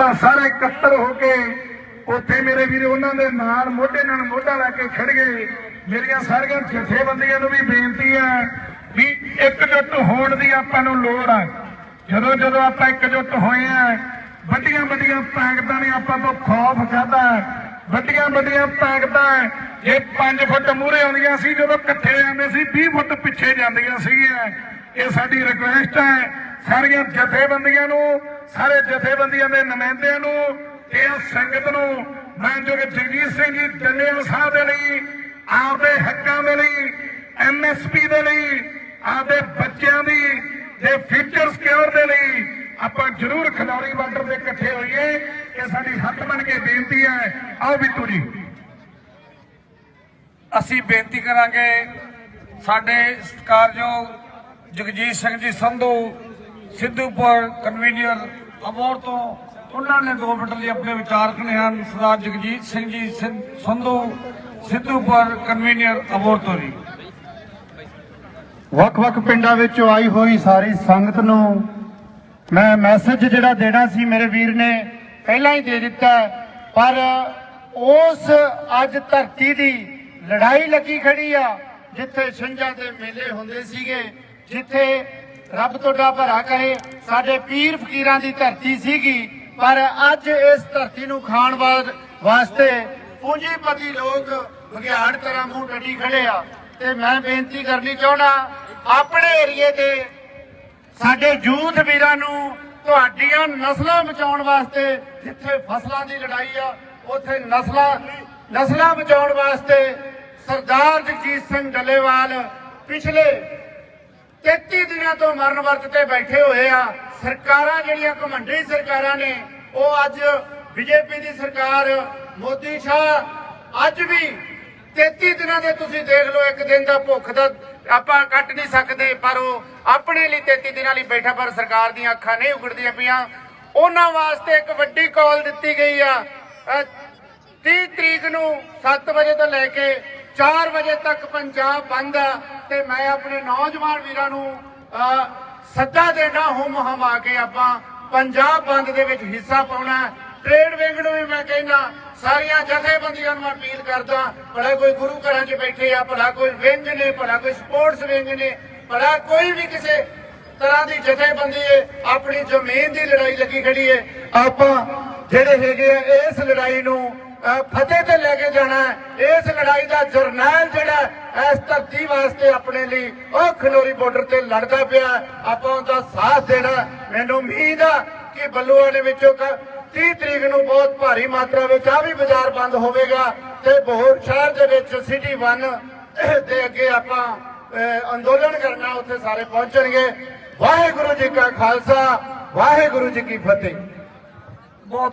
ਆਪਾਂ ਸਾਰੇ ਇਕੱਤਰ ਹੋ ਕੇ ਉੱਥੇ ਮੇਰੇ ਵੀਰੇ ਉਹਨਾਂ ਦੇ ਨਾਲ ਮੋਢੇ ਨਾਲ ਮੋਢਾ ਲਾ ਕੇ ਖੜ ਗਏ। ਮੇਰੀਆਂ ਸਾਰੀਆਂ ਜਥੇਬੰਦੀਆਂ ਨੂੰ ਵੀ ਬੇਨਤੀ ਹੈ ਵੀ ਇਕਜੁੱਟ ਹੋਣ ਦੀ ਆਪਾਂ ਨੂੰ ਲੋੜ ਹੈ ਜਦੋਂ ਜਦੋਂ ਆਪਾਂ ਇਕਜੁੱਟ ਹੋਏ ਆ, ਵੱਡੀਆਂ ਵੱਡੀਆਂ ਤਾਕਤਾਂ ਨੇ ਆਪਾਂ ਤੋਂ ਖੌਫ ਖਾਦਾ ਵੱਡੀਆਂ ਵੱਡੀਆਂ ਤਾਕਤਾਂ, ਜੇ 5 ਫੁੱਟ ਮੂਹਰੇ ਆਉਂਦੀਆਂ ਸੀ, ਜਦੋਂ ਇਕੱਠੇ ਜਾਂਦੇ ਸੀ 20 ਫੁੱਟ ਪਿੱਛੇ ਜਾਂਦੀਆਂ ਸੀਗੀਆਂ। ਇਹ ਸਾਡੀ ਰਿਕੁਐਸਟ ਹੈ, ਸਾਰੀਆਂ ਜਥੇਬੰਦੀਆਂ ਨੂੰ ਸਾਰੇ ਜਥੇਬੰਦੀਆਂ ਦੇ ਨੁਮਾਇੰਦਿਆਂ ਨੂੰ ਤੇ ਸੰਗਤ ਨੂੰ ਮੈਂ ਜੋ ਕਿ ਜਗਜੀਤ ਸਿੰਘ ਜੀ ਡੱਲੇਵਾਲ ਸਾਹਿਬ ਦੇ ਲਈ, ਆਪਦੇ ਹੱਕਾਂ ਦੇ ਲਈ ਐਮਐਸਪੀ ਦੇ ਲਈ, ਆਪਦੇ ਬੱਚਿਆਂ ਦੀ ਤੇ ਫਿਊਚਰ ਸਿਕਿਉਰ ਦੇ ਲਈ ਆਪਾਂ ਜ਼ਰੂਰ ਖਿਡੌਰੀ ਬਾਰਡਰ ਤੇ ਇਕੱਠੇ ਹੋਈਏ। ਇਹ ਸਾਡੀ ਹੱਥ ਬਣ ਕੇ ਬੇਨਤੀ ਹੈ। ਆਓ ਬਿੱਟੂ ਜੀ। ਅਸੀਂ ਬੇਨਤੀ ਕਰਾਂਗੇ ਸਾਡੇ ਸਤਿਕਾਰਯੋਗ ਜਗਜੀਤ ਸਿੰਘ ਜੀ ਸੰਧੂ ਸਿੱਧੂਪੁਰ ਕਨਵੀਨਰ ਅਬੋਰ ਤੋਂ ਉਹਨਾਂ ਨੇ 2 ਮਿੰਟ ਲਈ ਆਪਣੇ ਵਿਚਾਰ ਕਰਨੇ ਹਨ ਸਰਦਾਰ ਜਗਜੀਤ ਸਿੰਘ ਜੀ ਸੰਧੂ ਸਿੱਧੂਪੁਰ ਕਨਵੀਨਰ ਅਬੋਰ ਤੋਂ ਜੀ ਵੱਖ-ਵੱਖ ਪਿੰਡਾਂ ਵਿੱਚੋਂ ਆਈ ਹੋਈ ਸਾਰੀ ਸੰਗਤ ਨੂੰ ਮੈਂ ਮੈਸੇਜ ਜਿਹੜਾ ਦੇਣਾ ਸੀ ਮੇਰੇ ਵੀਰ ਨੇ ਪਹਿਲਾਂ ਹੀ ਦੇ ਦਿੱਤਾ, ਪਰ ਉਸ ਅੱਜ ਧਰਤੀ ਦੀ ਲੜਾਈ ਲੱਗੀ ਖੜੀ ਆ, ਜਿੱਥੇ ਛੰਝਾਂ ਦੇ ਮੇਲੇ ਹੁੰਦੇ ਸੀਗੇ, ਜਿੱਥੇ ਰੱਬ ਤੁਹਾਡਾ ਭਰਾ ਕਰੇ। ਸਾਡੇ ਪੀਰ ਫਕੀਰਾਂ ਦੀ ਧਰਤੀ ਸੀਗੀ, ਪਰ ਅੱਜ ਇਸ ਧਰਤੀ ਨੂੰ ਖਾਣ ਵਾਸਤੇ ਪੂੰਜੀਪਤੀ ਲੋਕ ਵਿਗਿਆੜ ਤਰ੍ਹਾਂ ਮੂੰਹ ਟੱਡੀ ਖੜੇ ਆ। ਤੇ ਮੈਂ ਬੇਨਤੀ ਕਰਨੀ ਚਾਹਣਾ ਆਪਣੇ ਏਰੀਏ ਦੇ ਸਾਡੇ ਯੂਥ ਵੀਰਾਂ ਨੂੰ ਤੁਹਾਡੀਆਂ ਨਸਲਾਂ ਬਚਾਉਣ ਵਾਸਤੇ ਜਿੱਥੇ ਫਸਲਾਂ ਦੀ ਲੜਾਈ ਆ, ਉੱਥੇ ਨਸਲਾਂ ਨਸਲਾਂ ਬਚਾਉਣ ਵਾਸਤੇ ਸਰਦਾਰ ਜਗਜੀਤ ਸਿੰਘ ਡੱਲੇਵਾਲ ਪਿਛਲੇ 33 ਦਿਨਾਂ ਤੋਂ ਮਰਨ ਵਰਤ ਤੇ ਬੈਠੇ ਹੋਏ ਆ। ਸਰਕਾਰਾਂ ਜਿਹੜੀਆਂ ਘਮੰਡੀ ਸਰਕਾਰਾਂ ਨੇ, ਉਹ ਅੱਜ ਬੀਜੇਪੀ ਦੀ ਸਰਕਾਰ ਮੋਦੀ ਸ਼ਾਹ, ਅੱਜ ਵੀ 33 ਦਿਨਾਂ ਦੇ ਤੁਸੀਂ ਦੇਖ ਲਓ, ਇੱਕ ਦਿਨ ਦਾ ਭੁੱਖ ਦਾ ਆਪਾਂ ਕੱਟ ਨਹੀਂ ਸਕਦੇ, ਪਰ ਉਹ ਆਪਣੇ ਲਈ 33 ਦਿਨਾਂ ਲਈ ਬੈਠਾ, ਪਰ ਸਰਕਾਰ ਦੀਆਂ ਅੱਖਾਂ ਨਹੀਂ ਉਗੜਦੀਆਂ ਪਈਆਂ। ਉਹਨਾਂ ਵਾਸਤੇ ਇੱਕ ਵੱਡੀ ਕਾਲ ਦਿੱਤੀ ਗਈ ਆ। ਅਹ 30 ਤਰੀਕ ਨੂੰ 7 ਵਜੇ ਤੋਂ ਲੈ ਕੇ 4 ਵਜੇ ਤੱਕ ਪੰਜਾਬ ਬੰਦ ਆ ਤੇ ਮੈਂ ਆਪਣੇ ਨੌਜਵਾਨ ਵੀਰਾਂ ਨੂੰ ਸੱਦਾ ਦੇਣਾ ਹੁਮ ਹਮਾ ਕੇ ਆਪਾਂ ਪੰਜਾਬ ਬੰਦ ਦੇ ਵਿੱਚ ਹਿੱਸਾ ਪਾਉਣਾ ਟ੍ਰੇਡ ਵਿੰਗ ਨੂੰ ਵੀ ਮੈਂ ਕਹਿੰਦਾ, ਸਾਰੀਆਂ ਜਥੇਬੰਦੀਆਂ ਨੂੰ ਅਪੀਲ ਕਰਦਾ, ਭਲਾ ਕੋਈ ਗੁਰੂ ਘਰਾਂ 'ਚ ਬੈਠੇ ਆ, ਭਲਾ ਕੋਈ ਵਿੰਗ ਨੇ, ਭਲਾ ਕੋਈ ਸਪੋਰਟਸ ਵਿੰਗ ਨੇ, ਭਲਾ ਕੋਈ ਵੀ ਕਿਸੇ ਤਰ੍ਹਾਂ ਦੀ ਜਥੇਬੰਦੀ ਹੈ ਆਪਣੀ ਜ਼ਮੀਨ ਦੀ ਲੜਾਈ ਲੱਗੀ ਖੜੀ ਹੈ ਆਪਾਂ ਜਿਹੜੇ ਹੈਗੇ ਆ, ਇਸ ਲੜਾਈ ਨੂੰ ਫਤਿਹ ਤੇ ਲੈ ਕੇ ਜਾਣਾ ਇਸ ਲੜਾਈ ਦਾ ਜਰਨੈਲ ਜਿਹੜਾ ਇਸ ਧਰਤੀ ਵਾਸਤੇ ਆਪਣੇ ਲਈ ਉਹ ਖਨੋਰੀ ਬਾਰਡਰ ਤੇ ਲੜਦਾ ਪਿਆ। ਆਪਾਂ ਉਹਦਾ ਸਾਥ ਦੇਣਾ ਮੈਨੂੰ ਉਮੀਦ ਆ ਕਿ ਬੱਲੂਆਣੇ ਵਿੱਚੋਂ 30 ਤਰੀਕ ਨੂੰ ਬਹੁਤ ਭਾਰੀ ਮਾਤਰਾ ਵਿੱਚ ਆ ਵੀ ਬਾਜ਼ਾਰ ਬੰਦ ਹੋਵੇਗਾ ਤੇ ਬਹੋਰ ਸ਼ਹਿਰ ਦੇ ਵਿੱਚ ਸਿਟੀ 1 ਦੇ ਅੱਗੇ ਆਪਾਂ ਅੰਦੋਲਨ ਕਰਨਾ, ਉੱਥੇ ਸਾਰੇ ਪਹੁੰਚਣਗੇ। ਵਾਹਿਗੁਰੂ ਜੀ ਕਾ ਖਾਲਸਾ, ਵਾਹਿਗੁਰੂ ਜੀ ਕੀ ਫਤਿਹ। ਬਹੁਤ